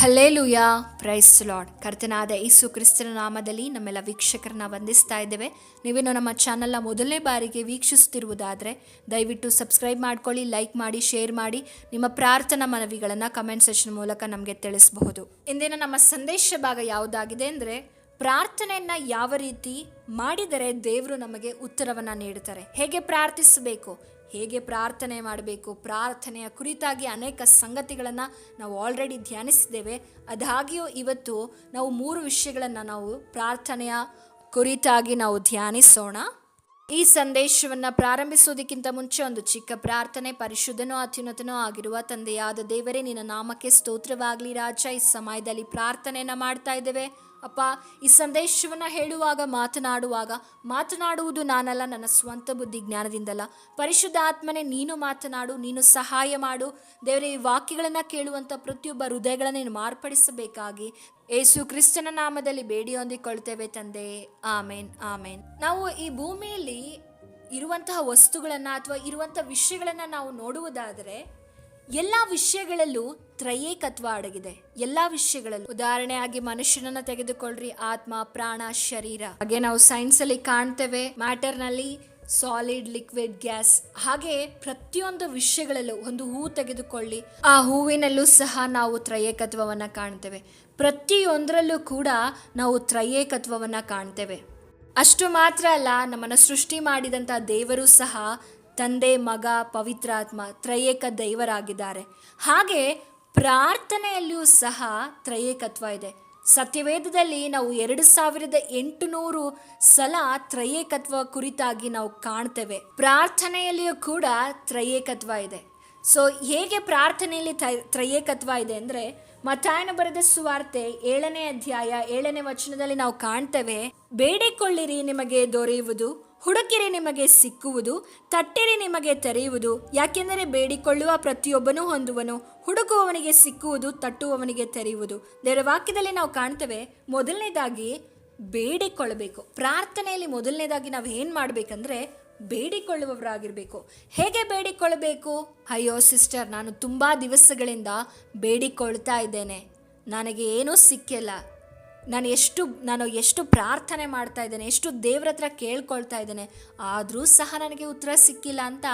Hallelujah. Price lord ಕರ್ತನಾದ ಯೇಸು ಕ್ರಿಸ್ತನ ನಾಮದಲ್ಲಿ ನಮ್ಮೆಲ್ಲ ವೀಕ್ಷಕರನ್ನ ವಂದಿಸ್ತಾ ಇದ್ದೇವೆ. ನೀವೇನು ನಮ್ಮ ಚಾನಲ್ನ ಮೊದಲನೇ ಬಾರಿಗೆ ವೀಕ್ಷಿಸುತ್ತಿರುವುದಾದರೆ, ದಯವಿಟ್ಟು ಸಬ್ಸ್ಕ್ರೈಬ್ ಮಾಡ್ಕೊಳ್ಳಿ, ಲೈಕ್ ಮಾಡಿ, ಶೇರ್ ಮಾಡಿ. ನಿಮ್ಮ ಪ್ರಾರ್ಥನಾ ಮನವಿಗಳನ್ನು ಕಮೆಂಟ್ ಸೆಕ್ಷನ್ ಮೂಲಕ ನಮಗೆ ತಿಳಿಸಬಹುದು. ಇಂದಿನ ನಮ್ಮ ಸಂದೇಶ ಭಾಗ ಯಾವುದಾಗಿದೆ ಅಂದರೆ, ಪ್ರಾರ್ಥನೆಯನ್ನು ಯಾವ ರೀತಿ ಮಾಡಿದರೆ ದೇವರು ನಮಗೆ ಉತ್ತರವನ್ನು ನೀಡುತ್ತಾರೆ. ಹೇಗೆ ಪ್ರಾರ್ಥಿಸಬೇಕು? ಹೇಗೆ ಪ್ರಾರ್ಥನೆ ಮಾಡಬೇಕು? ಪ್ರಾರ್ಥನೆಯ ಕುರಿತಾಗಿ ಅನೇಕ ಸಂಗತಿಗಳನ್ನು ನಾವು ಆಲ್ರೆಡಿ ಧ್ಯಾನಿಸಿದ್ದೇವೆ. ಅದಾಗಿಯೂ ಇವತ್ತು ನಾವು ಮೂರು ವಿಷಯಗಳನ್ನು ನಾವು ಪ್ರಾರ್ಥನೆಯ ಕುರಿತಾಗಿ ನಾವು ಧ್ಯಾನಿಸೋಣ. ಈ ಸಂದೇಶವನ್ನು ಪ್ರಾರಂಭಿಸೋದಕ್ಕಿಂತ ಮುಂಚೆ ಒಂದು ಚಿಕ್ಕ ಪ್ರಾರ್ಥನೆ ಪರಿಶುದ್ಧನೋ ಅತ್ಯುನ್ನತನೋ ಆಗಿರುವ ತಂದೆಯಾದ ದೇವರೇ, ನಿನ್ನ ನಾಮಕ್ಕೆ ಸ್ತೋತ್ರವಾಗಲಿ ರಾಜ. ಈ ಸಮಯದಲ್ಲಿ ಪ್ರಾರ್ಥನೆಯನ್ನು ಮಾಡ್ತಾ ಇದ್ದೇವೆ. ಅಪ್ಪ, ಈ ಸಂದೇಶವನ್ನು ಹೇಳುವಾಗ, ಮಾತನಾಡುವಾಗ, ಮಾತನಾಡುವುದು ನಾನಲ್ಲ, ನನ್ನ ಸ್ವಂತ ಬುದ್ಧಿ ಜ್ಞಾನದಿಂದಲ್ಲ. ಪರಿಶುದ್ಧ ಆತ್ಮನೆ, ನೀನು ಮಾತನಾಡು, ನೀನು ಸಹಾಯ ಮಾಡು. ದೇವರೇ, ಈ ವಾಕ್ಯಗಳನ್ನು ಕೇಳುವಂಥ ಪ್ರತಿಯೊಬ್ಬ ಹೃದಯಗಳನ್ನು ನೀನು ಮಾರ್ಪಡಿಸಬೇಕಾಗಿ ಏಸು ಕ್ರಿಸ್ತನ ನಾಮದಲ್ಲಿ ಬೇಡಿ ಹೊಂದಿಕೊಳ್ತೇವೆ ತಂದೆ. ಆಮೇನ್ ಆಮೇನ್. ನಾವು ಈ ಭೂಮಿಯಲ್ಲಿ ಇರುವಂತಹ ವಸ್ತುಗಳನ್ನು ಅಥವಾ ಇರುವಂಥ ವಿಷಯಗಳನ್ನು ನಾವು ನೋಡುವುದಾದರೆ ಎಲ್ಲ ವಿಷಯಗಳಲ್ಲೂ ತ್ರಯೇಕತ್ವ ಅಡಗಿದೆ. ಎಲ್ಲ ವಿಷಯಗಳಲ್ಲೂ. ಉದಾಹರಣೆಯಾಗಿ ಮನುಷ್ಯನನ್ನ ತೆಗೆದುಕೊಳ್ಳ್ರಿ ಆತ್ಮ, ಪ್ರಾಣ, ಶರೀರ. ಹಾಗೆ ನಾವು ಸೈನ್ಸ್ ಅಲ್ಲಿ ಕಾಣ್ತೇವೆ. ಮ್ಯಾಟರ್ನಲ್ಲಿ ಸಾಲಿಡ್ ಲಿಕ್ವಿಡ್ ಗ್ಯಾಸ್ ಹಾಗೆ ಪ್ರತಿಯೊಂದು ವಿಷಯಗಳಲ್ಲೂ ಒಂದು ಹೂ ತೆಗೆದುಕೊಳ್ಳಿ. ಆ ಹೂವಿನಲ್ಲೂ ಸಹ ನಾವು ತ್ರಯೇಕತ್ವವನ್ನ ಕಾಣ್ತೇವೆ. ಪ್ರತಿಯೊಂದರಲ್ಲೂ ಕೂಡ ನಾವು ತ್ರಯೇಕತ್ವವನ್ನ ಕಾಣ್ತೇವೆ. ಅಷ್ಟು ಮಾತ್ರ ಅಲ್ಲ, ನಮ್ಮನ್ನು ಸೃಷ್ಟಿ ಮಾಡಿದಂಥ ದೇವರು ಸಹ ತಂದೆ, ಮಗ ಪವಿತ್ರಾತ್ಮ ತ್ರಯೇಕ ದೈವರಾಗಿದ್ದಾರೆ. ಹಾಗೆ ಪ್ರಾರ್ಥನೆಯಲ್ಲಿಯೂ ಸಹ ತ್ರಯೇಕತ್ವ ಇದೆ. ಸತ್ಯವೇದದಲ್ಲಿ ನಾವು ಎರಡು ಸಾವಿರದ ಎಂಟುನೂರು ಸಲ ತ್ರಯೇಕತ್ವ ಕುರಿತಾಗಿ ನಾವು ಕಾಣ್ತೇವೆ. ಪ್ರಾರ್ಥನೆಯಲ್ಲಿಯೂ ಕೂಡ ತ್ರಯೇಕತ್ವ ಇದೆ. ಸೊ ಹೇಗೆ ಪ್ರಾರ್ಥನೆಯಲ್ಲಿ ತ್ರಯೇಕತ್ವ ಇದೆ ಅಂದರೆ ಮತಾಯನ ಬರೆದ ಸುವಾರ್ತೆ ಏಳನೇ ಅಧ್ಯಾಯ ಏಳನೇ ವಚನದಲ್ಲಿ ನಾವು ಕಾಣ್ತೇವೆ, ಬೇಡಿಕೊಳ್ಳಿರಿ ನಿಮಗೆ ದೊರೆಯುವುದು ಹುಡುಕಿರಿ ನಿಮಗೆ ಸಿಕ್ಕುವುದು ತಟ್ಟಿರಿ ನಿಮಗೆ ತೆರೆಯುವುದು, ಯಾಕೆಂದರೆ ಬೇಡಿಕೊಳ್ಳುವ ಪ್ರತಿಯೊಬ್ಬನೂ ಹೊಂದುವನು. ಹುಡುಕುವವನಿಗೆ ಸಿಕ್ಕುವುದು, ತಟ್ಟುವವನಿಗೆ ತೆರೆಯುವುದು. ದೇವರ ವಾಕ್ಯದಲ್ಲಿ ನಾವು ಕಾಣ್ತೇವೆ, ಮೊದಲನೇದಾಗಿ ಬೇಡಿಕೊಳ್ಳಬೇಕು. ಪ್ರಾರ್ಥನೆಯಲ್ಲಿ ಮೊದಲನೇದಾಗಿ ನಾವು ಏನು ಮಾಡಬೇಕಂದ್ರೆ, ಬೇಡಿಕೊಳ್ಳುವವರಾಗಿರಬೇಕು. ಹೇಗೆ ಬೇಡಿಕೊಳ್ಳಬೇಕು? ಅಯ್ಯೋ ಸಿಸ್ಟರ್, ನಾನು ತುಂಬ ದಿವಸಗಳಿಂದ ಬೇಡಿಕೊಳ್ತಾ ಇದ್ದೇನೆ. ನನಗೆ ಏನೂ ಸಿಕ್ಕಿಲ್ಲ. ನಾನು ಎಷ್ಟು ನಾನು ಎಷ್ಟು ಪ್ರಾರ್ಥನೆ ಮಾಡ್ತಾ ಇದ್ದೇನೆ, ಎಷ್ಟು ದೇವ್ರ ಹತ್ರ ಕೇಳ್ಕೊಳ್ತಾ ಇದ್ದೇನೆ, ಆದರೂ ಸಹ ನನಗೆ ಉತ್ತರ ಸಿಕ್ಕಿಲ್ಲ ಅಂತ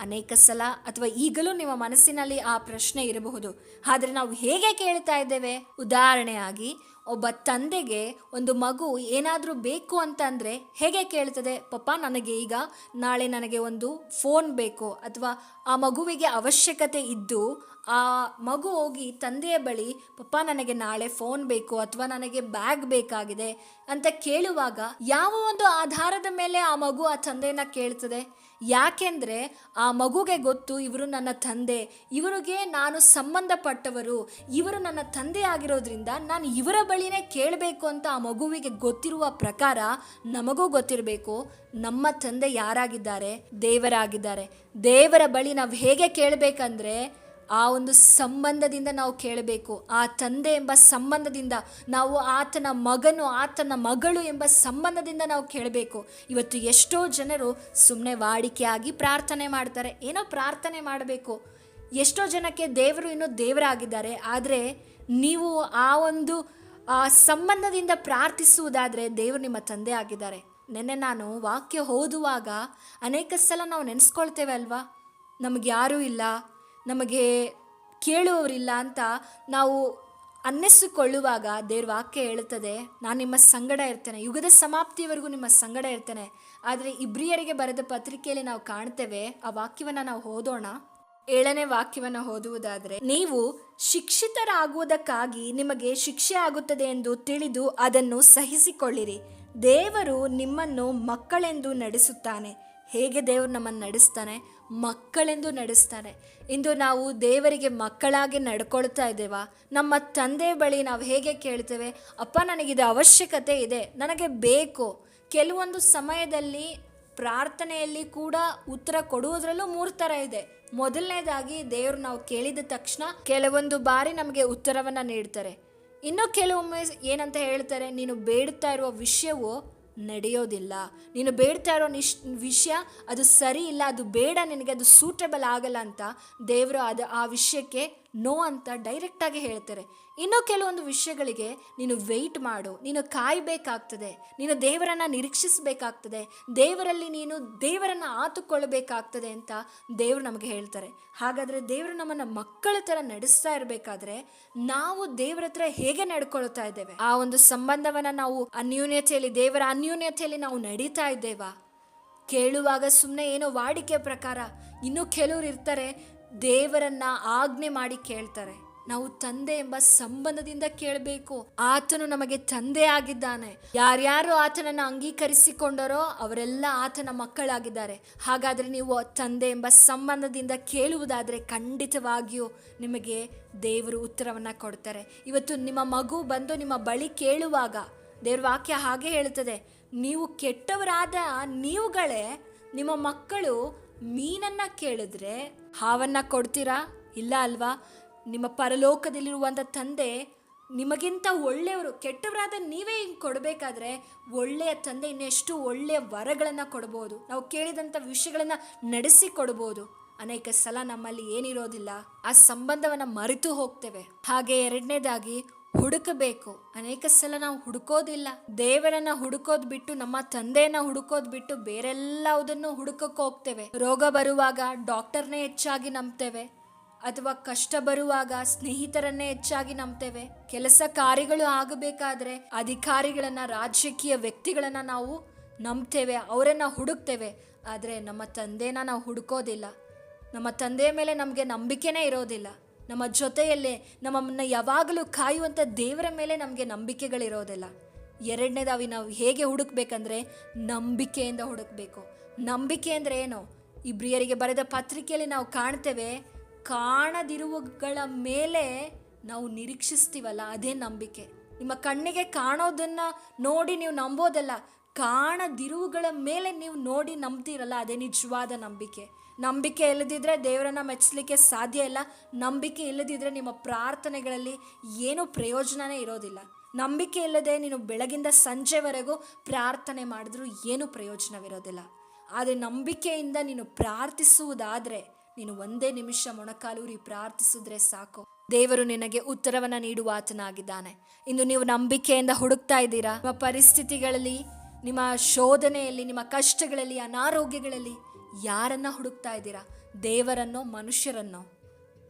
ಅನೇಕ ಸಲ ಅಥವಾ ಈಗಲೂ ನಿಮ್ಮ ಮನಸ್ಸಿನಲ್ಲಿ ಆ ಪ್ರಶ್ನೆ ಇರಬಹುದು. ಆದರೆ ನಾವು ಹೇಗೆ ಕೇಳ್ತಾ ಇದ್ದೇವೆ? ಉದಾಹರಣೆಯಾಗಿ ಒಬ್ಬ ತಂದೆಗೆ ಒಂದು ಮಗು ಏನಾದರೂ ಬೇಕು ಅಂತಂದರೆ ಹೇಗೆ ಕೇಳ್ತದೆ? ಪಪ್ಪ, ನನಗೆ ಈಗ ನಾಳೆ ನನಗೆ ಒಂದು ಫೋನ್ ಬೇಕು. ಅಥವಾ ಆ ಮಗುವಿಗೆ ಅವಶ್ಯಕತೆ ಇದ್ದು ಆ ಮಗು ಹೋಗಿ ತಂದೆಯ ಬಳಿ, ಪಪ್ಪ, ನನಗೆ ನಾಳೆ ಫೋನ್ ಬೇಕು ಅಥವಾ ನನಗೆ ಬ್ಯಾಗ್ ಬೇಕಾಗಿದೆ ಅಂತ ಕೇಳುವಾಗ ಯಾವ ಒಂದು ಆಧಾರದ ಮೇಲೆ ಆ ಮಗು ಆ ತಂದೆಯನ್ನು ಕೇಳ್ತದೆ? ಯಾಕೆಂದರೆ ಆ ಮಗುಗೆ ಗೊತ್ತು, ಇವರು ನನ್ನ ತಂದೆ, ಇವರಿಗೆ ನಾನು ಸಂಬಂಧಪಟ್ಟವರು, ಇವರು ನನ್ನ ತಂದೆ ಆಗಿರೋದ್ರಿಂದ ನಾನು ಇವರ ಬಳಿನೇ ಕೇಳಬೇಕು ಅಂತ ಆ ಮಗುವಿಗೆ ಗೊತ್ತಿರುವ ಪ್ರಕಾರ ನಮಗೂ ಗೊತ್ತಿರಬೇಕು, ನಮ್ಮ ತಂದೆ ಯಾರಾಗಿದ್ದಾರೆ? ದೇವರಾಗಿದ್ದಾರೆ. ದೇವರ ಬಳಿ ನಾವು ಹೇಗೆ ಕೇಳಬೇಕಂದ್ರೆ ಆ ಒಂದು ಸಂಬಂಧದಿಂದ ನಾವು ಕೇಳಬೇಕು. ಆ ತಂದೆ ಎಂಬ ಸಂಬಂಧದಿಂದ ನಾವು ಆತನ ಮಗನು, ಆತನ ಮಗಳು ಎಂಬ ಸಂಬಂಧದಿಂದ ನಾವು ಕೇಳಬೇಕು. ಇವತ್ತು ಎಷ್ಟೋ ಜನರು ಸುಮ್ಮನೆ ವಾಡಿಕೆಯಾಗಿ ಪ್ರಾರ್ಥನೆ ಮಾಡ್ತಾರೆ. ಏನೋ ಪ್ರಾರ್ಥನೆ ಮಾಡಬೇಕು. ಎಷ್ಟೋ ಜನಕ್ಕೆ ದೇವರು ಇನ್ನೂ ದೇವರಾಗಿದ್ದಾರೆ. ಆದರೆ ನೀವು ಆ ಒಂದು, ಆ ಸಂಬಂಧದಿಂದ ಪ್ರಾರ್ಥಿಸುವುದಾದರೆ ದೇವರು ನಿಮ್ಮ ತಂದೆ ಆಗಿದ್ದಾರೆ. ನೆನ್ನೆ ನಾನು ವಾಕ್ಯ ಓದುವಾಗ ಅನೇಕ ಸಲ ನಾವು ನೆನೆಸ್ಕೊಳ್ತೇವೆ ಅಲ್ವಾ? ನಮಗೆ ಯಾರೂ ಇಲ್ಲ. ನಮಗೆ ಕೇಳುವವರಿಲ್ಲ ಅಂತ ನಾವು ಅನ್ನಿಸಿಕೊಳ್ಳುವಾಗ ದೇವ್ರ ವಾಕ್ಯ ಹೇಳುತ್ತದೆ, ನಾನು ನಿಮ್ಮ ಸಂಗಡ ಇರ್ತೇನೆ. ಯುಗದ ಸಮಾಪ್ತಿಯವರೆಗೂ ನಿಮ್ಮ ಸಂಗಡ ಇರ್ತೇನೆ. ಆದರೆ ಇಬ್ರಿಯರಿಗೆ ಬರೆದ ಪತ್ರಿಕೆಯಲ್ಲಿ ನಾವು ಕಾಣ್ತೇವೆ, ಆ ವಾಕ್ಯವನ್ನು ನಾವು ಓದೋಣ. ಏಳನೇ ವಾಕ್ಯವನ್ನು ಓದುವುದಾದರೆ, ನೀವು ಶಿಕ್ಷಿತರಾಗುವುದಕ್ಕಾಗಿ ನಿಮಗೆ ಶಿಕ್ಷೆ ಆಗುತ್ತದೆ ಎಂದು ತಿಳಿದು ಅದನ್ನು ಸಹಿಸಿಕೊಳ್ಳಿರಿ. ದೇವರು ನಿಮ್ಮನ್ನು ಮಕ್ಕಳೆಂದು ನಡೆಸುತ್ತಾನೆ. ಹೇಗೆ ದೇವರು ನಮ್ಮನ್ನು ನಡೆಸ್ತಾನೆ? ಮಕ್ಕಳೆಂದು ನಡೆಸ್ತಾನೆ ಇಂದು ನಾವು ದೇವರಿಗೆ ಮಕ್ಕಳಾಗಿ ನಡ್ಕೊಳ್ತಾ ಇದ್ದೇವಾ? ನಮ್ಮ ತಂದೆ ಬಳಿ ನಾವು ಹೇಗೆ ಕೇಳ್ತೇವೆ? ಅಪ್ಪ, ನನಗಿದು ಅವಶ್ಯಕತೆ ಇದೆ. ನನಗೆ ಬೇಕು. ಕೆಲವೊಂದು ಸಮಯದಲ್ಲಿ ಪ್ರಾರ್ಥನೆಯಲ್ಲಿ ಕೂಡ ಉತ್ತರ ಕೊಡುವುದರಲ್ಲೂ ಮೂರು ಥರ ಇದೆ. ಮೊದಲನೇದಾಗಿ ದೇವರು ನಾವು ಕೇಳಿದ ತಕ್ಷಣ ಕೆಲವೊಂದು ಬಾರಿ ನಮಗೆ ಉತ್ತರವನ್ನು ನೀಡ್ತಾರೆ. ಇನ್ನು ಕೆಲವೊಮ್ಮೆ ಏನಂತ ಹೇಳ್ತಾರೆ, ನೀನು ಬೇಡುತ್ತಾ ಇರುವ ವಿಷಯವು ನಡೆಯೋದಿಲ್ಲ. ನೀನು ಬೇಡ್ತಾ ಇರೋ ನಿಶ್, ವಿಷಯ ಅದು ಸರಿ ಇಲ್ಲ, ಅದು ಬೇಡ ನಿನಗೆ, ಅದು ಸೂಟಬಲ್ ಆಗಲ್ಲ ಅಂತ ದೇವರು ಅದು ಆ ವಿಷಯಕ್ಕೆ ನೋ ಅಂತ ಡೈರೆಕ್ಟಾಗಿ ಹೇಳ್ತಾರೆ. ಇನ್ನೂ ಕೆಲವೊಂದು ವಿಷಯಗಳಿಗೆ ನೀನು ವೆಯ್ಟ್ ಮಾಡು. ನೀನು ಕಾಯಬೇಕಾಗ್ತದೆ. ನೀನು ದೇವರನ್ನು ನಿರೀಕ್ಷಿಸಬೇಕಾಗ್ತದೆ. ದೇವರಲ್ಲಿ ನೀನು ದೇವರನ್ನು ಆತುಕೊಳ್ಳಬೇಕಾಗ್ತದೆ ಅಂತ ದೇವರು ನಮಗೆ ಹೇಳ್ತಾರೆ. ಹಾಗಾದರೆ ದೇವರು ನಮ್ಮನ್ನು ಮಕ್ಕಳ ಥರ ನಡೆಸ್ತಾ ಇರಬೇಕಾದ್ರೆ ನಾವು ದೇವರ ಹತ್ರ ಹೇಗೆ ನಡ್ಕೊಳ್ತಾ ಇದ್ದೇವೆ? ಆ ಒಂದು ಸಂಬಂಧವನ್ನು ನಾವು ಅನ್ಯೂನ್ಯತೆಯಲ್ಲಿ, ದೇವರ ಅನ್ಯೂನ್ಯತೆಯಲ್ಲಿ ನಾವು ನಡೀತಾ ಇದ್ದೇವಾ? ಕೇಳುವಾಗ ಸುಮ್ಮನೆ ಏನೋ ವಾಡಿಕೆ ಪ್ರಕಾರ ಇನ್ನೂ ಕೆಲವರು ಇರ್ತಾರೆ. ದೇವರನ್ನ ಆಜ್ಞೆ ಮಾಡಿ ಕೇಳ್ತಾರೆ. ನಾವು ತಂದೆ ಎಂಬ ಸಂಬಂಧದಿಂದ ಕೇಳಬೇಕು. ಆತನು ನಮಗೆ ತಂದೆ ಆಗಿದ್ದಾನೆ. ಯಾರ್ಯಾರು ಆತನನ್ನು ಅಂಗೀಕರಿಸಿಕೊಂಡರೋ ಅವರೆಲ್ಲ ಆತನ ಮಕ್ಕಳಾಗಿದ್ದಾರೆ. ಹಾಗಾದ್ರೆ ನೀವು ತಂದೆ ಎಂಬ ಸಂಬಂಧದಿಂದ ಕೇಳುವುದಾದರೆ ಖಂಡಿತವಾಗಿಯೂ ನಿಮಗೆ ದೇವರು ಉತ್ತರವನ್ನು ಕೊಡ್ತಾರೆ. ಇವತ್ತು ನಿಮ್ಮ ಮಗು ಬಂದು ನಿಮ್ಮ ಬಳಿ ಕೇಳುವಾಗ ದೇವ್ರ ವಾಕ್ಯ ಹಾಗೆ ಹೇಳುತ್ತದೆ. ನೀವು ಕೆಟ್ಟವರಾದ ನೀವುಗಳೇ ನಿಮ್ಮ ಮಕ್ಕಳು ಮೀನನ್ನು ಕೇಳಿದ್ರೆ ಹಾವನ್ನ ಕೊಡ್ತೀರಾ? ಇಲ್ಲ ಅಲ್ವಾ? ನಿಮ್ಮ ಪರಲೋಕದಲ್ಲಿರುವಂಥ ತಂದೆ ನಿಮಗಿಂತ ಒಳ್ಳೆಯವರು, ಕೆಟ್ಟವರಾದ ನೀವೇ ಹಿಂಗೆ ಕೊಡಬೇಕಾದ್ರೆ ಒಳ್ಳೆಯ ತಂದೆ ಇನ್ನೆಷ್ಟು ಒಳ್ಳೆಯ ವರಗಳನ್ನು ಕೊಡ್ಬೋದು. ನಾವು ಕೇಳಿದಂಥ ವಿಷಯಗಳನ್ನು ನಡೆಸಿ ಕೊಡ್ಬೋದು. ಅನೇಕ ಸಲ ನಮ್ಮಲ್ಲಿ ಏನಿರೋದಿಲ್ಲ, ಆ ಸಂಬಂಧವನ್ನು ಮರೆತು ಹೋಗ್ತೇವೆ. ಹಾಗೆ ಎರಡನೇದಾಗಿ ಹುಡುಕಬೇಕು. ಅನೇಕ ಸಲ ನಾವು ಹುಡುಕೋದಿಲ್ಲ. ದೇವರನ್ನ ಹುಡುಕೋದ್ ಬಿಟ್ಟು ನಮ್ಮ ತಂದೆಯನ್ನ ಹುಡುಕೋದ್ ಬಿಟ್ಟು ಬೇರೆಲ್ಲವುದನ್ನು ಹುಡುಕಕ್ಕೆ ಹೋಗ್ತೇವೆ. ರೋಗ ಬರುವಾಗ ಡಾಕ್ಟರ್ನೇ ಹೆಚ್ಚಾಗಿ ನಂಬ್ತೇವೆ. ಅಥವಾ ಕಷ್ಟ ಬರುವಾಗ ಸ್ನೇಹಿತರನ್ನೇ ಹೆಚ್ಚಾಗಿ ನಂಬ್ತೇವೆ. ಕೆಲಸ ಕಾರ್ಯಗಳು ಆಗಬೇಕಾದ್ರೆ ಅಧಿಕಾರಿಗಳನ್ನ, ರಾಜಕೀಯ ವ್ಯಕ್ತಿಗಳನ್ನ ನಾವು ನಂಬ್ತೇವೆ. ಅವರನ್ನ ಹುಡುಕ್ತೇವೆ. ಆದರೆ ನಮ್ಮ ತಂದೆನ ನಾವು ಹುಡುಕೋದಿಲ್ಲ. ನಮ್ಮ ತಂದೆಯ ಮೇಲೆ ನಮಗೆ ನಂಬಿಕೆನೇ ಇರೋದಿಲ್ಲ. ನಮ್ಮ ಜೊತೆಯಲ್ಲೇ ನಮ್ಮನ್ನು ಯಾವಾಗಲೂ ಕಾಯುವಂಥ ದೇವರ ಮೇಲೆ ನಮಗೆ ನಂಬಿಕೆಗಳಿರೋದಿಲ್ಲ. ಎರಡನೇದಾವಿ ನಾವು ಹೇಗೆ ಹುಡುಕ್ಬೇಕಂದ್ರೆ ನಂಬಿಕೆಯಿಂದ ಹುಡುಕ್ಬೇಕು. ನಂಬಿಕೆ ಅಂದರೆ ಏನು? ಇಬ್ರಿಯರಿಗೆ ಬರೆದ ಪತ್ರಿಕೆಯಲ್ಲಿ ನಾವು ಕಾಣ್ತೇವೆ ಕಾಣದಿರುವಗಳ ಮೇಲೆ ನಾವು ನಿರೀಕ್ಷಿಸ್ತೀವಲ್ಲ, ಅದೇ ನಂಬಿಕೆ. ನಿಮ್ಮ ಕಣ್ಣಿಗೆ ಕಾಣೋದನ್ನು ನೋಡಿ ನೀವು ನಂಬೋದಲ್ಲ ಕಾಣದಿರುವುಗಳ ಮೇಲೆ ನೀವು ನೋಡಿ ನಂಬ್ತೀರಲ್ಲ, ಅದೇ ನಿಜವಾದ ನಂಬಿಕೆ. ನಂಬಿಕೆ ಇಲ್ಲದಿದ್ದರೆ ದೇವರನ್ನ ಮೆಚ್ಚಲಿಕ್ಕೆ ಸಾಧ್ಯ ಇಲ್ಲ. ನಂಬಿಕೆ ಇಲ್ಲದಿದ್ದರೆ ನಿಮ್ಮ ಪ್ರಾರ್ಥನೆಗಳಲ್ಲಿ ಏನೂ ಪ್ರಯೋಜನನೇ ಇರೋದಿಲ್ಲ. ನಂಬಿಕೆ ಇಲ್ಲದೆ ನೀನು ಬೆಳಗಿಂದ ಸಂಜೆವರೆಗೂ ಪ್ರಾರ್ಥನೆ ಮಾಡಿದ್ರೂ ಏನೂ ಪ್ರಯೋಜನವಿರೋದಿಲ್ಲ. ಆದರೆ ನಂಬಿಕೆಯಿಂದ ನೀನು ಪ್ರಾರ್ಥಿಸುವುದಾದರೆ, ನೀನು ಒಂದೇ ನಿಮಿಷ ಮೊಣಕಾಲೂರಿ ಪ್ರಾರ್ಥಿಸಿದ್ರೆ ಸಾಕು. ದೇವರು ನಿನಗೆ ಉತ್ತರವನ್ನ ನೀಡುವ ಆತನಾಗಿದ್ದಾನೆ. ಇಂದು ನೀವು ನಂಬಿಕೆಯಿಂದ ಹುಡುಕ್ತಾ ಇದ್ದೀರಾ? ನಿಮ್ಮ ಪರಿಸ್ಥಿತಿಗಳಲ್ಲಿ ನಿಮ್ಮ ಶೋಧನೆಯಲ್ಲಿ, ನಿಮ್ಮ ಕಷ್ಟಗಳಲ್ಲಿ, ಅನಾರೋಗ್ಯಗಳಲ್ಲಿ ಯಾರನ್ನ ಹುಡುಕ್ತಾ ಇದ್ದೀರಾ? ದೇವರನ್ನೋ, ಮನುಷ್ಯರನ್ನೋ?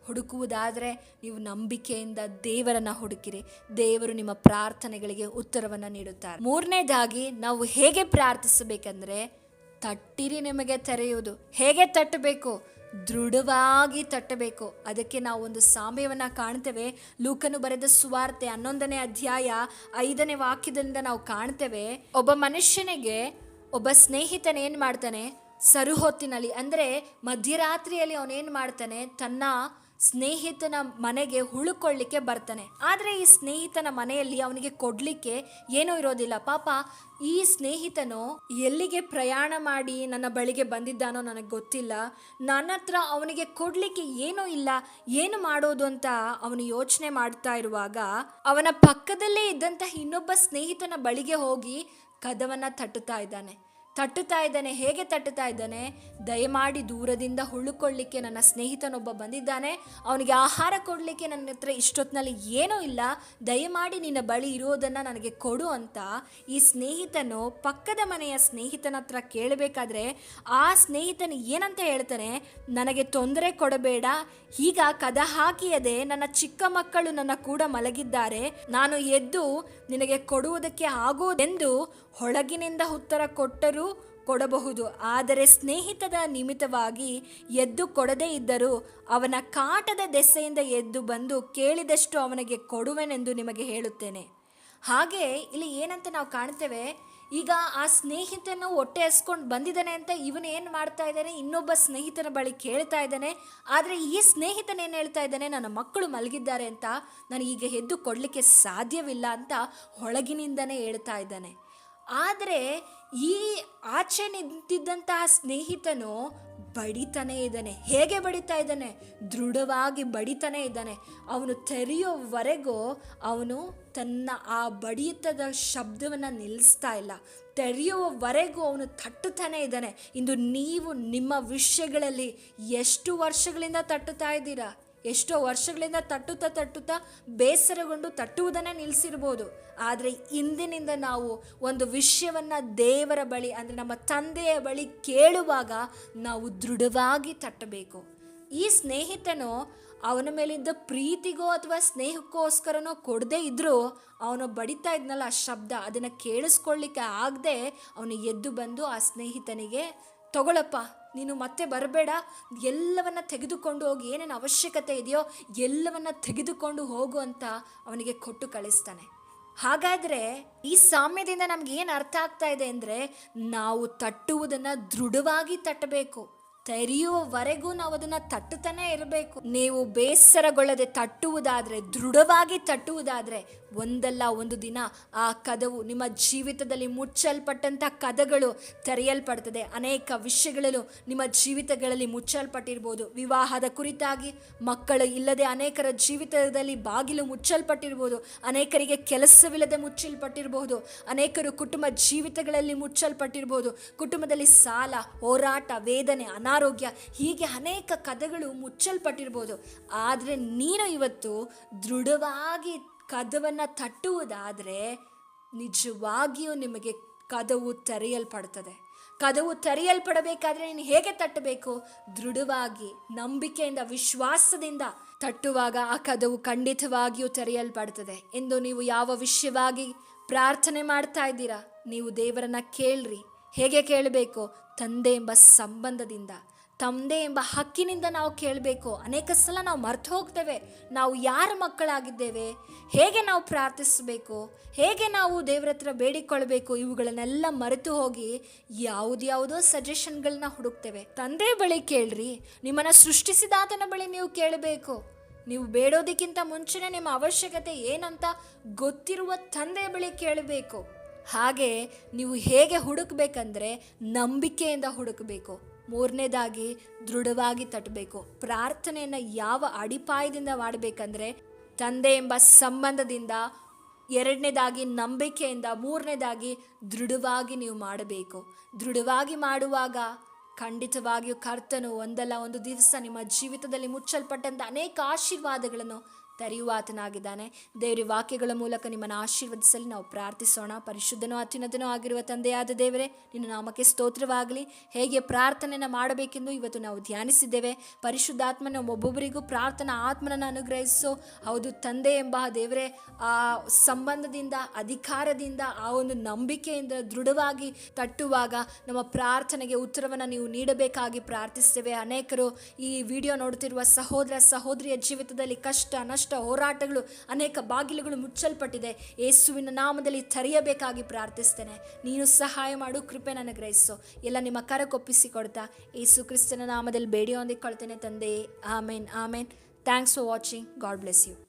ಹುಡುಕುವುದಾದರೆ ನೀವು ನಂಬಿಕೆಯಿಂದ ದೇವರನ್ನು ಹುಡುಕಿರಿ. ದೇವರು ನಿಮ್ಮ ಪ್ರಾರ್ಥನೆಗಳಿಗೆ ಉತ್ತರವನ್ನು ನೀಡುತ್ತಾರೆ. ಮೂರನೇದಾಗಿ ನಾವು ಹೇಗೆ ಪ್ರಾರ್ಥಿಸಬೇಕಂದ್ರೆ ತಟ್ಟಿರಿ ನಿಮಗೆ ತೆರೆಯುವುದು. ಹೇಗೆ ತಟ್ಟಬೇಕು? ದೃಢವಾಗಿ ತಟ್ಟಬೇಕು. ಅದಕ್ಕೆ ನಾವು ಒಂದು ಸಾಮ್ಯವನ್ನು ಕಾಣ್ತೇವೆ. ಲೂಕನು ಬರೆದ ಸುವಾರ್ತೆ ಹನ್ನೊಂದನೇ ಅಧ್ಯಾಯ ಐದನೇ ವಾಕ್ಯದಿಂದ ನಾವು ಕಾಣ್ತೇವೆ. ಒಬ್ಬ ಮನುಷ್ಯನಿಗೆ ಒಬ್ಬ ಸ್ನೇಹಿತನ ಏನು ಮಾಡ್ತಾನೆ? ಸರುಹೊತ್ತಿನಲ್ಲಿ. ಅಂದರೆ ಮಧ್ಯರಾತ್ರಿಯಲ್ಲಿ ಅವನೇನು ಮಾಡ್ತಾನೆ? ತನ್ನ ಸ್ನೇಹಿತನ ಮನೆಗೆ ಹುಳುಕೊಳ್ಳಿಕ್ಕೆ ಬರ್ತಾನೆ. ಆದರೆ ಈ ಸ್ನೇಹಿತನ ಮನೆಯಲ್ಲಿ ಅವನಿಗೆ ಕೊಡ್ಲಿಕ್ಕೆ ಏನೂ ಇರೋದಿಲ್ಲ. ಪಾಪ ಈ ಸ್ನೇಹಿತನು ಎಲ್ಲಿಗೆ ಪ್ರಯಾಣ ಮಾಡಿ ನನ್ನ ಬಳಿಗೆ ಬಂದಿದ್ದಾನೋ ನನಗೆ ಗೊತ್ತಿಲ್ಲ. ನನ್ನ ಹತ್ರ ಅವನಿಗೆ ಕೊಡ್ಲಿಕ್ಕೆ ಏನೂ ಇಲ್ಲ. ಏನು ಮಾಡೋದು ಅಂತ ಅವನು ಯೋಚನೆ ಮಾಡ್ತಾ ಇರುವಾಗ ಅವನ ಪಕ್ಕದಲ್ಲೇ ಇದ್ದಂತಹ ಇನ್ನೊಬ್ಬ ಸ್ನೇಹಿತನ ಬಳಿಗೆ ಹೋಗಿ ಕದವನ್ನು ತಟ್ಟುತ್ತಾ ಇದ್ದಾನೆ. ತಟ್ಟುತ್ತಾ ಇದ್ದಾನೆ, ಹೇಗೆ ತಟ್ಟುತ್ತಾ ಇದ್ದಾನೆ? ದಯಮಾಡಿ ದೂರದಿಂದ ಹುಳುಕೊಳ್ಳಿಕ್ಕೆ ನನ್ನ ಸ್ನೇಹಿತನೊಬ್ಬ ಬಂದಿದ್ದಾನೆ. ಅವನಿಗೆ ಆಹಾರ ಕೊಡಲಿಕ್ಕೆ ನನ್ನ ಹತ್ರ ಇಷ್ಟೊತ್ತಿನಲ್ಲಿ ಏನೂ ಇಲ್ಲ. ದಯಮಾಡಿ ನಿನ್ನ ಬಳಿ ಇರೋದನ್ನು ನನಗೆ ಕೊಡು ಅಂತ ಈ ಸ್ನೇಹಿತನು ಪಕ್ಕದ ಮನೆಯ ಸ್ನೇಹಿತನ ಹತ್ರ ಕೇಳಬೇಕಾದ್ರೆ, ಆ ಸ್ನೇಹಿತನು ಏನಂತ ಹೇಳ್ತಾನೆ? ನನಗೆ ತೊಂದರೆ ಕೊಡಬೇಡ. ಈಗ ಕದ ಹಾಕಿಯದೆ ನನ್ನ ಚಿಕ್ಕ ಮಕ್ಕಳು ನನ್ನ ಕೂಡ ಮಲಗಿದ್ದಾರೆ. ನಾನು ಎದ್ದು ನಿನಗೆ ಕೊಡುವುದಕ್ಕೆ ಆಗುವುದೆಂದು ಹೊಳಗಿನಿಂದ ಉತ್ತರ ಕೊಟ್ಟರೂ ಕೊಡಬಹುದು. ಆದರೆ ಸ್ನೇಹಿತದ ನಿಮಿತ್ತವಾಗಿ ಎದ್ದು ಕೊಡದೇ ಇದ್ದರೂ ಅವನ ಕಾಟದ ದೆಸೆಯಿಂದ ಎದ್ದು ಬಂದು ಕೇಳಿದಷ್ಟು ಅವನಿಗೆ ಕೊಡುವೆನೆಂದು ನಿಮಗೆ ಹೇಳುತ್ತೇನೆ. ಹಾಗೆ ಇಲ್ಲಿ ಏನಂತ ನಾವು ಕಾಣ್ತೇವೆ ಈಗ ಆ ಸ್ನೇಹಿತನು ಹೊಟ್ಟೆ ಹಸ್ಕೊಂಡು ಬಂದಿದ್ದಾನೆ ಅಂತ ಇವನು ಏನು ಮಾಡ್ತಾ ಇದ್ದಾನೆ? ಇನ್ನೊಬ್ಬ ಸ್ನೇಹಿತನ ಬಳಿ ಕೇಳ್ತಾ ಇದ್ದಾನೆ. ಆದರೆ ಈ ಸ್ನೇಹಿತನ ಏನು ಹೇಳ್ತಾ ಇದ್ದಾನೆ? ನನ್ನ ಮಕ್ಕಳು ಮಲಗಿದ್ದಾರೆ ಅಂತ, ನಾನು ಈಗ ಎದ್ದು ಕೊಡಲಿಕ್ಕೆ ಸಾಧ್ಯವಿಲ್ಲ ಅಂತ ಹೊಳಗಿನಿಂದನೇ ಹೇಳ್ತಾ ಇದ್ದಾನೆ. ಆದರೆ ಈ ಆಚೆ ನಿಂತಿದ್ದಂತಹ ಸ್ನೇಹಿತನು ಬಡಿತಾನೇ ಇದ್ದಾನೆ. ಹೇಗೆ ಬಡಿತಾ ಇದ್ದಾನೆ? ದೃಢವಾಗಿ ಬಡಿತಾನೇ ಇದ್ದಾನೆ. ಅವನು ತೆರೆಯೋವರೆಗೂ ಅವನು ತನ್ನ ಆ ಬಡಿತದ ಶಬ್ದವನ್ನು ನಿಲ್ಲಿಸ್ತಾ ಇಲ್ಲ. ತೆರೆಯುವವರೆಗೂ ಅವನು ತಟ್ಟುತ್ತಾನೆ ಇದ್ದಾನೆ. ಇಂದು ನೀವು ನಿಮ್ಮ ವಿಷಯಗಳಲ್ಲಿ ಎಷ್ಟು ವರ್ಷಗಳಿಂದ ತಟ್ಟುತ್ತಾ ಇದ್ದೀರಾ? ಎಷ್ಟೋ ವರ್ಷಗಳಿಂದ ತಟ್ಟುತ್ತಾ ತಟ್ಟುತ್ತಾ ಬೇಸರಗೊಂಡು ತಟ್ಟುವುದನ್ನೇ ನಿಲ್ಲಿಸಿರ್ಬೋದು ಆದರೆ ಇಂದಿನಿಂದ ನಾವು ಒಂದು ವಿಷಯವನ್ನು ದೇವರ ಬಳಿ, ಅಂದರೆ ನಮ್ಮ ತಂದೆಯ ಬಳಿ ಕೇಳುವಾಗ ನಾವು ದೃಢವಾಗಿ ತಟ್ಟಬೇಕು. ಈ ಸ್ನೇಹಿತನು ಅವನ ಮೇಲಿದ್ದ ಪ್ರೀತಿಗೋ ಅಥವಾ ಸ್ನೇಹಕ್ಕೋಸ್ಕರನೋ ಕೊಡದೇ ಇದ್ದರೂ ಅವನು ಬಡಿತಾ ಇದ್ನಲ್ಲ ಆ ಶಬ್ದ, ಅದನ್ನು ಕೇಳಿಸ್ಕೊಳ್ಳಿಕ್ಕೆ ಆಗದೆ ಅವನು ಎದ್ದು ಬಂದು ಆ ಸ್ನೇಹಿತನಿಗೆ ತಗೊಳಪ್ಪ, ನೀನು ಮತ್ತೆ ಬರಬೇಡ. ಎಲ್ಲವನ್ನ ತೆಗೆದುಕೊಂಡು ಹೋಗಿ ಏನೇನು ಅವಶ್ಯಕತೆ ಇದೆಯೋ ಎಲ್ಲವನ್ನ ತೆಗೆದುಕೊಂಡು ಹೋಗು ಅಂತ ಅವನಿಗೆ ಕೊಟ್ಟು ಕಳಿಸ್ತಾನೆ. ಹಾಗಾದರೆ ಈ ಸಾಮ್ಯದಿಂದ ನಮ್ಗೆ ಏನು ಅರ್ಥ ಆಗ್ತಾ ಇದೆ ಅಂದರೆ ನಾವು ತಟ್ಟುವುದನ್ನು ದೃಢವಾಗಿ ತಟ್ಟಬೇಕು. ತೆರೆಯುವವರೆಗೂ ನಾವು ಅದನ್ನು ತಟ್ಟುತ್ತಾನೆ ಇರಬೇಕು. ನೀವು ಬೇಸರಗೊಳ್ಳದೆ ತಟ್ಟುವುದಾದರೆ, ದೃಢವಾಗಿ ತಟ್ಟುವುದಾದರೆ, ಒಂದಲ್ಲ ಒಂದು ದಿನ ಆ ಕದವು ನಿಮ್ಮ ಜೀವಿತದಲ್ಲಿ ಮುಚ್ಚಲ್ಪಟ್ಟಂಥ ಕದಗಳು ತೆರೆಯಲ್ಪಡ್ತದೆ. ಅನೇಕ ವಿಷಯಗಳಲ್ಲೂ ನಿಮ್ಮ ಜೀವಿತಗಳಲ್ಲಿ ಮುಚ್ಚಲ್ಪಟ್ಟಿರ್ಬೋದು. ವಿವಾಹದ ಕುರಿತಾಗಿ ಮಕ್ಕಳು ಇಲ್ಲದೆ ಅನೇಕರ ಜೀವಿತದಲ್ಲಿ ಬಾಗಿಲು ಮುಚ್ಚಲ್ಪಟ್ಟಿರ್ಬೋದು. ಅನೇಕರಿಗೆ ಕೆಲಸವಿಲ್ಲದೆ ಮುಚ್ಚಲ್ಪಟ್ಟಿರಬಹುದು ಅನೇಕರು ಕುಟುಂಬ ಜೀವಿತಗಳಲ್ಲಿ ಮುಚ್ಚಲ್ಪಟ್ಟಿರ್ಬೋದು. ಕುಟುಂಬದಲ್ಲಿ ಸಾಲ, ಹೋರಾಟ, ವೇದನೆ ಅನಾರೋಗ್ಯ ಹೀಗೆ ಅನೇಕ ಕದಗಳು ಮುಚ್ಚಲ್ಪಟ್ಟಿರ್ಬೋದು. ಆದರೆ ನೀನು ಇವತ್ತು ದೃಢವಾಗಿ ಕದವನ್ನು ತಟ್ಟುವುದಾದರೆ ನಿಜವಾಗಿಯೂ ನಿಮಗೆ ಕದವು ತೆರೆಯಲ್ಪಡ್ತದೆ. ಕದವು ತೆರೆಯಲ್ಪಡಬೇಕಾದ್ರೆ ನೀನು ಹೇಗೆ ತಟ್ಟಬೇಕು? ದೃಢವಾಗಿ, ನಂಬಿಕೆಯಿಂದ, ವಿಶ್ವಾಸದಿಂದ ತಟ್ಟುವಾಗ ಆ ಕದವು ಖಂಡಿತವಾಗಿಯೂ ತೆರೆಯಲ್ಪಡ್ತದೆ. ಎಂದು ನೀವು ಯಾವ ವಿಷಯವಾಗಿ ಪ್ರಾರ್ಥನೆ ಮಾಡ್ತಾ ಇದ್ದೀರಾ? ನೀವು ದೇವರನ್ನ ಕೇಳ್ರಿ. ಹೇಗೆ ಕೇಳಬೇಕು? ತಂದೆ ಎಂಬ ಸಂಬಂಧದಿಂದ. ತಂದೆ ಎಂಬ ಹಕ್ಕಿನಿಂದ ನಾವು ಕೇಳಬೇಕು. ಅನೇಕ ಸಲ ನಾವು ಮರ್ತು ಹೋಗ್ತೇವೆ. ನಾವು ಯಾರ ಮಕ್ಕಳಾಗಿದ್ದೇವೆ? ಹೇಗೆ ನಾವು ಪ್ರಾರ್ಥಿಸಬೇಕು? ಹೇಗೆ ನಾವು ದೇವರ ಹತ್ರ ಬೇಡಿಕೊಳ್ಬೇಕು ಇವುಗಳನ್ನೆಲ್ಲ ಮರೆತು ಹೋಗಿ ಯಾವುದ್ಯಾವುದೋ ಸಜೆಷನ್ಗಳನ್ನ ಹುಡುಕ್ತೇವೆ. ತಂದೆ ಬಳಿ ಕೇಳ್ರಿ. ನಿಮ್ಮನ್ನು ಸೃಷ್ಟಿಸಿದಾತನ ಬಳಿ ನೀವು ಕೇಳಬೇಕು. ನೀವು ಬೇಡೋದಕ್ಕಿಂತ ಮುಂಚೆನೇ ನಿಮ್ಮ ಅವಶ್ಯಕತೆ ಏನಂತ ಗೊತ್ತಿರುವ ತಂದೆ ಬಳಿ ಕೇಳಬೇಕು. ಹಾಗೆ ನೀವು ಹೇಗೆ ಹುಡುಕ್ಬೇಕಂದ್ರೆ ನಂಬಿಕೆಯಿಂದ ಹುಡುಕಬೇಕು. ಮೂರನೇದಾಗಿ ದೃಢವಾಗಿ ತಟ್ಟಬೇಕು. ಪ್ರಾರ್ಥನೆಯನ್ನು ಯಾವ ಅಡಿಪಾಯದಿಂದ ಮಾಡಬೇಕಂದ್ರೆ ತಂದೆ ಎಂಬ ಸಂಬಂಧದಿಂದ ಎರಡನೇದಾಗಿ ನಂಬಿಕೆಯಿಂದ, ಮೂರನೇದಾಗಿ ದೃಢವಾಗಿ ನೀವು ಮಾಡಬೇಕು. ದೃಢವಾಗಿ ಮಾಡುವಾಗ ಖಂಡಿತವಾಗಿಯೂ ಕರ್ತನು ಒಂದಲ್ಲ, ಒಂದು ದಿವಸ ನಿಮ್ಮ ಜೀವಿತದಲ್ಲಿ ಮುಚ್ಚಲ್ಪಟ್ಟಂಥ ಅನೇಕ ಆಶೀರ್ವಾದಗಳನ್ನು ತೆರೆಯುವಾತನಾಗಿದ್ದಾನೆ ದೇವರ ವಾಕ್ಯಗಳ ಮೂಲಕ ನಿಮ್ಮನ್ನು ಆಶೀರ್ವದಿಸಲಿ ನಾವು ಪ್ರಾರ್ಥಿಸೋಣ. ಪರಿಶುದ್ಧನೂ ಅತ್ಯುನ್ನತನೂ ಆಗಿರುವ ತಂದೆಯಾದ ದೇವರೇ, ನಿನ್ನ ನಾಮಕ್ಕೆ ಸ್ತೋತ್ರವಾಗಲಿ. ಹೇಗೆ ಪ್ರಾರ್ಥನೆಯನ್ನು ಮಾಡಬೇಕೆಂದು ಇವತ್ತು ನಾವು ಧ್ಯಾನಿಸಿದ್ದೇವೆ. ಪರಿಶುದ್ಧಾತ್ಮನ ಒಬ್ಬೊಬ್ಬರಿಗೂ ಪ್ರಾರ್ಥನಾ ಆತ್ಮನನ್ನು ಅನುಗ್ರಹಿಸೋ. ಹೌದು, ತಂದೆ ಎಂಬ ದೇವರೇ, ಆ ಸಂಬಂಧದಿಂದ, ಅಧಿಕಾರದಿಂದ, ಆ ಒಂದು ನಂಬಿಕೆಯಿಂದ ದೃಢವಾಗಿ ತಟ್ಟುವಾಗ ನಮ್ಮ ಪ್ರಾರ್ಥನೆಗೆ ಉತ್ತರವನ್ನು ನೀವು ನೀಡಬೇಕಾಗಿ ಪ್ರಾರ್ಥಿಸ್ತೇವೆ ಅನೇಕರು ಈ ವಿಡಿಯೋ ನೋಡುತ್ತಿರುವ ಸಹೋದರ ಸಹೋದರಿಯ ಜೀವಿತದಲ್ಲಿ ಕಷ್ಟ, ನಷ್ಟ ಹೋರಾಟಗಳು, ಅನೇಕ ಬಾಗಿಲುಗಳು ಮುಚ್ಚಲ್ಪಟ್ಟಿದೆ. ಯೇಸುವಿನ ನಾಮದಲ್ಲಿ ತರೆಯಬೇಕಾಗಿ ಪ್ರಾರ್ಥಿಸ್ತೇನೆ. ನೀನು ಸಹಾಯ ಮಾಡು, ಕೃಪೆ ನನಗೆ ಗ್ರಹಿಸು. ಎಲ್ಲ ನಿಮ್ಮ ಕರಕೊಪ್ಪಿಸಿ ಕೊಡ್ತಾ, ಯೇಸು ಕ್ರಿಸ್ತನ ನಾಮದಲ್ಲಿ ಬೇಡಿ ಹೊಂದಿಕೊಳ್ತೇನೆ ತಂದೆ. Amen amen. Thanks for watching God bless you